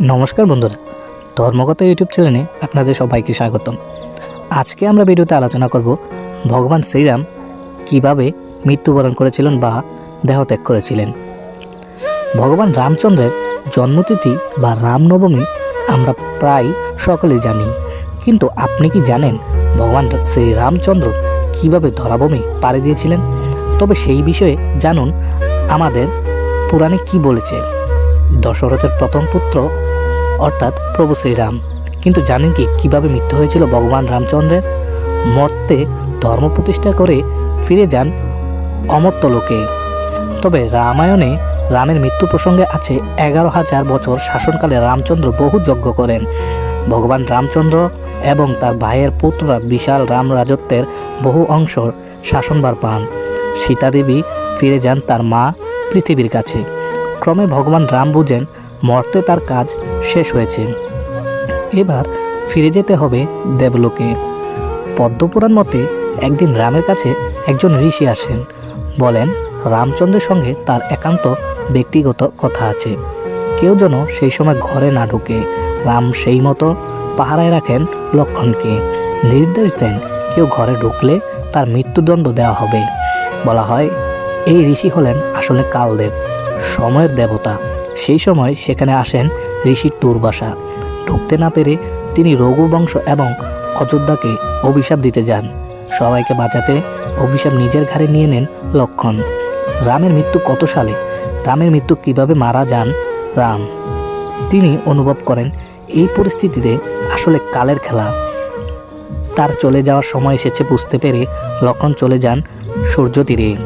নমস্কার বন্ধুরা। ধর্মগত ইউটিউব চ্যানেলে আপনাদের সবাইকে স্বাগতম। আজকে আমরা ভিডিওতে আলোচনা করব ভগবান শ্রীরাম কীভাবে মৃত্যুবরণ করেছিলেন বা দেহত্যাগ করেছিলেন। ভগবান রামচন্দ্রের জন্মতিথি বা রামনবমী আমরা প্রায় সকলেই জানি। কিন্তু আপনি কি জানেন ভগবান শ্রী রামচন্দ্র কীভাবে ধরাভূমি পাড়ি দিয়েছিলেন? তবে সেই বিষয়ে জানুন আমাদের পুরাণে কি বলেছে। দশরথের প্রথম পুত্র, অর্থাৎ প্রভু শ্রীরাম। কিন্তু জানেন কি কীভাবে মৃত্যু হয়েছিল ভগবান রামচন্দ্রের? মর্তে ধর্ম প্রতিষ্ঠা করে ফিরে যান অমর্ত্য লোকে তবে রামায়ণে রামের মৃত্যু প্রসঙ্গে আছে এগারো হাজার বছর শাসনকালে রামচন্দ্র বহু যজ্ঞ করেন। ভগবান রামচন্দ্র এবং তার ভাইয়ের পুত্ররা বিশাল রাম রাজত্বের বহু অংশ শাসনভার পান। সীতাদেবী ফিরে যান তার মা পৃথিবীর কাছে। ক্রমে ভগবান রাম বুঝেন মর্তে তার কাজ শেষ হয়েছে। এবার ফিরে যেতে হবে দেবলোকে। পদ্মপুরাণ মতে একদিন রামের কাছে একজন ঋষি আসেন। বলেন, রামচন্দ্রের সঙ্গে তার একান্ত ব্যক্তিগত কথা আছে। কেউ যেন সেই সময় ঘরে না ঢুকে। রাম সেই মতো পাহারায় রাখেন লক্ষণকে। নির্দেশ দেন কেউ ঘরে ঢুকলে তার মৃত্যুদণ্ড দেওয়া হবে। বলা হয়, এই ঋষি হলেন আসলে কালদেব। সময়ের দেবতা। সেই সময় সেখানে আসেন ঋষি দুর্বাসা। ঢুকতে না পেরে তিনি রঘুবংশ এবং অযোধ্যাকে অভিশাপ দিতে যান। সবাইকে বাঁচাতে অভিশাপ নিজের ঘাড়ে নিয়ে নেন লক্ষণ। রামের মৃত্যু কত সালে? রামের মৃত্যু কীভাবে মারা যান? রাম। তিনি অনুভব করেন, এই পরিস্থিতিতে আসলে কালের খেলা। তার চলে যাওয়ার সময় এসেছে বুঝতে পেরে লক্ষণ চলে যান সূর্য তীরে।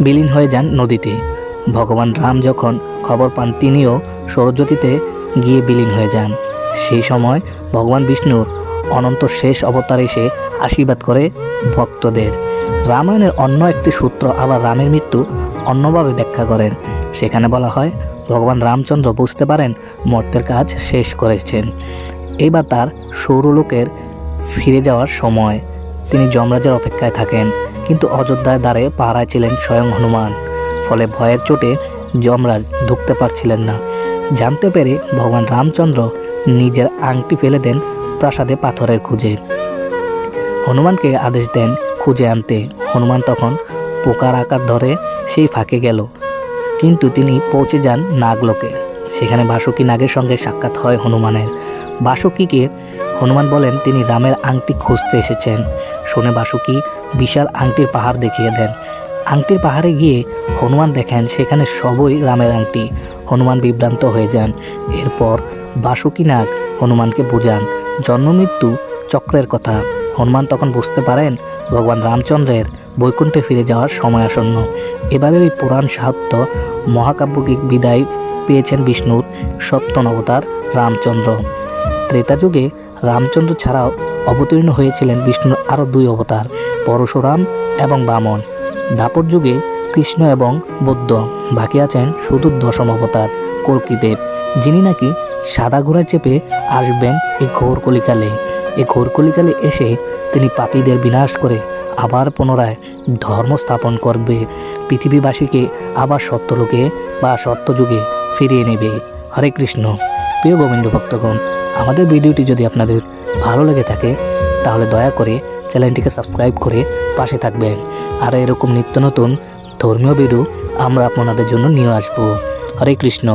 বিলীন হয়ে যান নদীতে। ভগবান রাম যখন খবর পান, তিনিও সৌরজ্যোতিতে গিয়ে বিলীন হয়ে যান। সেই সময় ভগবান বিষ্ণুর অনন্ত শেষ অবতার এসে আশীর্বাদ করে ভক্তদের। রামায়ণের অন্য একটি সূত্র আবার রামের মৃত্যু অন্যভাবে ব্যাখ্যা করেন। সেখানে বলা হয়, ভগবান রামচন্দ্র বুঝতে পারেন মর্তের কাজ শেষ করেছেন। এবার তার সৌরলোকের ফিরে যাওয়ার সময়। তিনি যমরাজের অপেক্ষায় থাকেন, কিন্তু অযোধ্যায় দ্বারে পাহারায় ছিলেন স্বয়ং হনুমান। ফলে ভয়ের চোটে যমরাজ ঢুকতে পারছিলেন না। জানতে পেরে ভগবান রামচন্দ্র নিজের আংটি ফেলে দেন প্রাসাদে পাথরের খুঁজে। হনুমানকে আদেশ দেন খুঁজে আনতে। হনুমান তখন পোকার আকার ধরে সেই ফাঁকে গেল। কিন্তু তিনি পৌঁছে যান নাগলোকে। সেখানে বাসুকি নাগের সঙ্গে সাক্ষাৎ হয় হনুমানের। বাসুকিকে হনুমান বলেন, তিনি রামের আংটি খুঁজতে এসেছেন। শুনে বাসুকি বিশাল আংটির পাহাড় দেখিয়ে দেন। আংটির পাহাড়ে গিয়ে হনুমান দেখেন, সেখানে সবই রামের আংটি। হনুমান বিভ্রান্ত হয়ে যান। এরপর বাসুকি নাগ হনুমানকে বোঝান জন্মমৃত্যু চক্রের কথা হনুমান তখন বুঝতে পারেন, ভগবান রামচন্দ্রের বৈকুণ্ঠে ফিরে যাওয়ার সময় আসন্ন। এভাবে এই পুরাণ সাহিত্য মহাকাব্যিক বিদায় পেয়েছেন বিষ্ণুর সপ্তম অবতার রামচন্দ্র। ত্রেতা যুগে রামচন্দ্র ছাড়াও অবতীর্ণ হয়েছিলেন বিষ্ণুর আরও দুই অবতার, পরশুরাম এবং বামন। দাপর যুগে কৃষ্ণ এবং বৌদ্ধ বাকি আছেন শুধু দশম অবতার কল্কিদেব, যিনি নাকি সাদা ঘোড়ায় চেপে আসবেন এই ঘোর কলিকালে এই ঘোর কলিকালে এসে তিনি পাপীদের বিনাশ করে আবার পুনরায় ধর্ম স্থাপন করবে। পৃথিবীবাসীকে আবার সত্যলোকে বা সত্যযুগে ফিরিয়ে নেবে। হরে কৃষ্ণ। প্রিয় গোবিন্দ ভক্তগণ, আমাদের ভিডিওটি যদি আপনাদের ভালো লেগে থাকে তাহলে দয়া করে চ্যানেলটিকে সাবস্ক্রাইব করে পাশে থাকবেন। আর এরকম নিত্য নতুন ধর্মীয় ভিডিও আমরা আপনাদের জন্য নিয়ে আসব। হরে কৃষ্ণ।